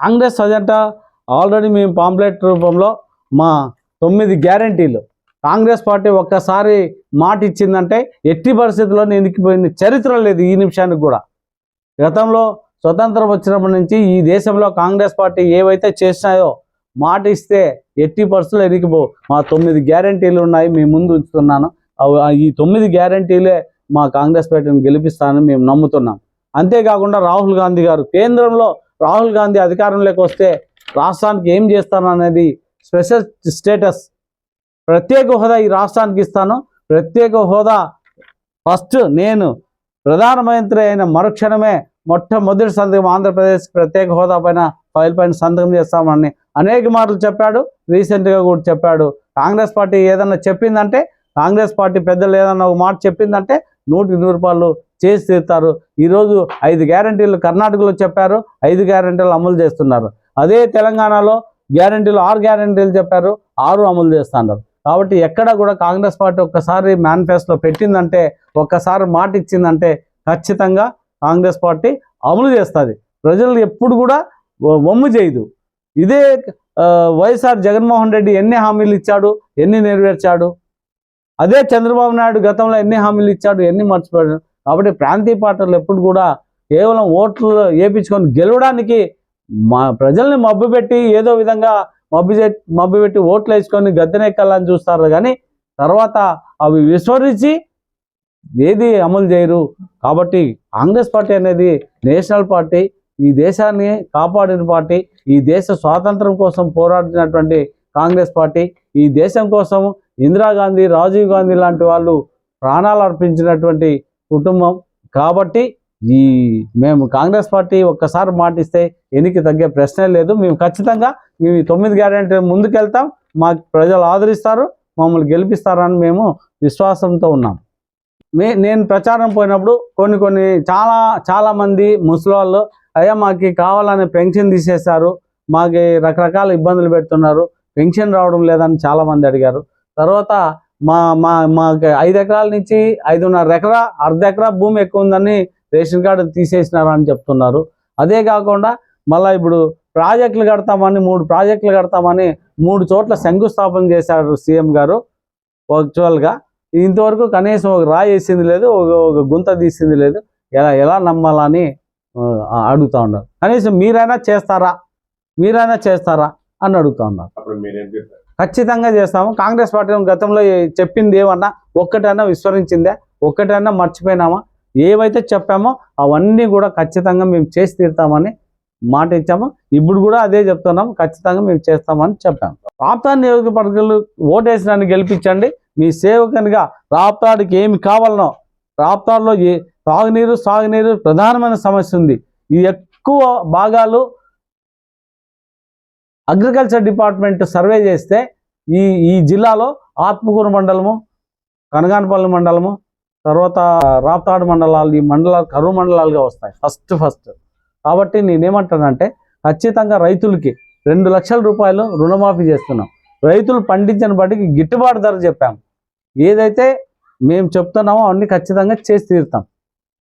Congress agenda already మేము pamphlet రూపంలో మా తొమ్మిది గ్యారంటీలు. కాంగ్రెస్ పార్టీ ఒక్కసారి మాట ఇచ్చిందంటే ఎట్టి పరిస్థితుల్లో ఎదికిపోయింది చరిత్ర లేదు ఈ నిమిషానికి కూడా. గతంలో స్వతంత్రం వచ్చినప్పటి నుంచి ఈ దేశంలో కాంగ్రెస్ పార్టీ ఏవైతే చేసినాయో మాట ఇస్తే ఎట్టి పరిస్థితులు ఎదిగిపో మా తొమ్మిది గ్యారంటీలు ఉన్నాయి మీ ముందు ఉంచుతున్నాను. అవి- ఈ తొమ్మిది గ్యారంటీలే మా కాంగ్రెస్ పార్టీని గెలిపిస్తానని మేము నమ్ముతున్నాం. అంతేకాకుండా రాహుల్ గాంధీ గారు కేంద్రంలో రాహుల్ గాంధీ అధికారంలోకి వస్తే రాష్ట్రానికి ఏం చేస్తాననేది స్పెషల్ స్టేటస్. ప్రత్యేక హోదా ఈ రాష్ట్రానికి ఇస్తాను. ప్రత్యేక హోదా ఫస్ట్ నేను ప్రధానమంత్రి అయిన మరుక్షణమే మొట్టమొదటి సంతకం ఆంధ్రప్రదేశ్ ప్రత్యేక హోదా పైన ఫైల్ పైన సంతకం చేస్తామని అనేక మాటలు చెప్పాడు. రీసెంట్గా కూడా చెప్పాడు. కాంగ్రెస్ పార్టీ ఏదన్నా చెప్పిందంటే కాంగ్రెస్ పార్టీ పెద్దలు ఏదన్నా ఒక మాట చెప్పిందంటే నూటికి నూరు రూపాయలు చేసి తీరుతారు. ఈరోజు ఐదు గ్యారంటీలు కర్ణాటకలో చెప్పారు ఐదు గ్యారంటీలు అమలు చేస్తున్నారు. అదే తెలంగాణలో గ్యారంటీలు ఆరు గ్యారంటీలు చెప్పారు ఆరు అమలు చేస్తున్నారు. కాబట్టి ఎక్కడ కూడా కాంగ్రెస్ పార్టీ ఒక్కసారి మేనిఫెస్టోలో పెట్టిందంటే ఒక్కసారి మాట ఇచ్చిందంటే ఖచ్చితంగా కాంగ్రెస్ పార్టీ అమలు చేస్తుంది. ప్రజలు ఎప్పుడు కూడా వమ్ము చేయదు. ఇదే వైఎస్ఆర్ జగన్మోహన్ రెడ్డి ఎన్ని హామీలు ఇచ్చాడు ఎన్ని నెరవేర్చాడు? అదే చంద్రబాబు నాయుడు గతంలో ఎన్ని హామీలు ఇచ్చాడు ఎన్ని మర్చిపోయాడు? కాబట్టి ప్రాంతీయ పార్టీలు ఎప్పుడు కూడా కేవలం ఓట్లు వేపించుకొని గెలవడానికి మా ప్రజల్ని మబ్బు పెట్టి ఏదో విధంగా మబ్బు చే మబ్బు పెట్టి ఓట్లు వేసుకొని గద్దెనెక్కాలని చూస్తారు కానీ తర్వాత అవి విస్మరించి ఏది అమలు చేయరు. కాబట్టి కాంగ్రెస్ పార్టీ అనేది నేషనల్ పార్టీ ఈ దేశాన్ని కాపాడిన పార్టీ ఈ దేశ స్వాతంత్రం కోసం పోరాడినటువంటి కాంగ్రెస్ పార్టీ ఈ దేశం కోసం ఇందిరాగాంధీ రాజీవ్ గాంధీ లాంటి వాళ్ళు ప్రాణాలు అర్పించినటువంటి కుటుంబం. కాబట్టి ఈ మేము కాంగ్రెస్ పార్టీ ఒక్కసారి మాటిస్తే ఎన్నికి తగ్గే ప్రశ్నే లేదు. మేము ఖచ్చితంగా మేము తొమ్మిది గ్యారెంటీ ముందుకెళ్తాం. మాకు ప్రజలు ఆదరిస్తారు. మమ్మల్ని గెలిపిస్తారని మేము విశ్వాసంతో ఉన్నాం. మే నేను ప్రచారం పోయినప్పుడు కొన్ని కొన్ని చాలా చాలామంది ముసలివాళ్ళు ముసలి వాళ్ళు అయ్యా మాకు కావాలని పెన్షన్ తీసేశారు. మాకు రకరకాల ఇబ్బందులు పెడుతున్నారు. పెన్షన్ రావడం లేదని చాలా మంది అడిగారు. తర్వాత మా మా మాకు ఐదు ఎకరాల నుంచి ఐదున్నర ఎకరా అర్ధ ఎకరా భూమి ఎక్కువ ఉందని రేషన్ కార్డు తీసేసినారు అని చెప్తున్నారు. అదే కాకుండా మళ్ళీ ఇప్పుడు ప్రాజెక్టులు కడతామని మూడు ప్రాజెక్టులు కడతామని మూడు చోట్ల శంకుస్థాపన చేశారు సీఎం గారు. వర్చువల్గా ఇంతవరకు కనీసం ఒక రాయి వేసింది లేదు ఒక ఒక గుంత తీసింది లేదు. ఎలా ఎలా నమ్మాలని అడుగుతా ఉన్నారు. కనీసం మీరైనా చేస్తారా? మీరైనా చేస్తారా? అని అడుగుతా ఉన్నారు. అప్పుడు మీరేం ఖచ్చితంగా చేస్తాము. కాంగ్రెస్ పార్టీ గతంలో చెప్పింది ఏమన్నా ఒక్కటైనా విస్మరించిందే ఒక్కటైనా మర్చిపోయినామా? ఏవైతే చెప్పామో అవన్నీ కూడా ఖచ్చితంగా మేము చేసి తీరుతామని మాట ఇచ్చాము. ఇప్పుడు కూడా అదే చెప్తున్నాం. ఖచ్చితంగా మేము చేస్తామని చెప్పాము రాప్తా నియోజకవర్గాలు ఓటేసినాన్ని గెలిపించండి. మీ సేవకునిగా రాప్తాడికి ఏమి కావాలనో రాప్తాడులో ఏ తాగునీరు సాగునీరు ప్రధానమైన సమస్య ఉంది. ఈ ఎక్కువ భాగాలు అగ్రికల్చర్ డిపార్ట్మెంట్ సర్వే చేస్తే ఈ ఈ జిల్లాలో ఆత్మకూరు మండలము కనగానపల్లి మండలము తర్వాత రాప్తాడు మండలాలు ఈ మండలాలు కరువు మండలాలుగా వస్తాయి. ఫస్ట్ ఫస్ట్ కాబట్టి నేనేమంటానంటే ఖచ్చితంగా రైతులకి రెండు లక్షల రూపాయలు రుణమాఫీ చేస్తున్నాం. రైతులు పండించిన బట్టికి గిట్టుబాటు ధర చెప్పాము ఏదైతే మేము చెప్తున్నామో అవన్నీ ఖచ్చితంగా చేసి తీరుతాం.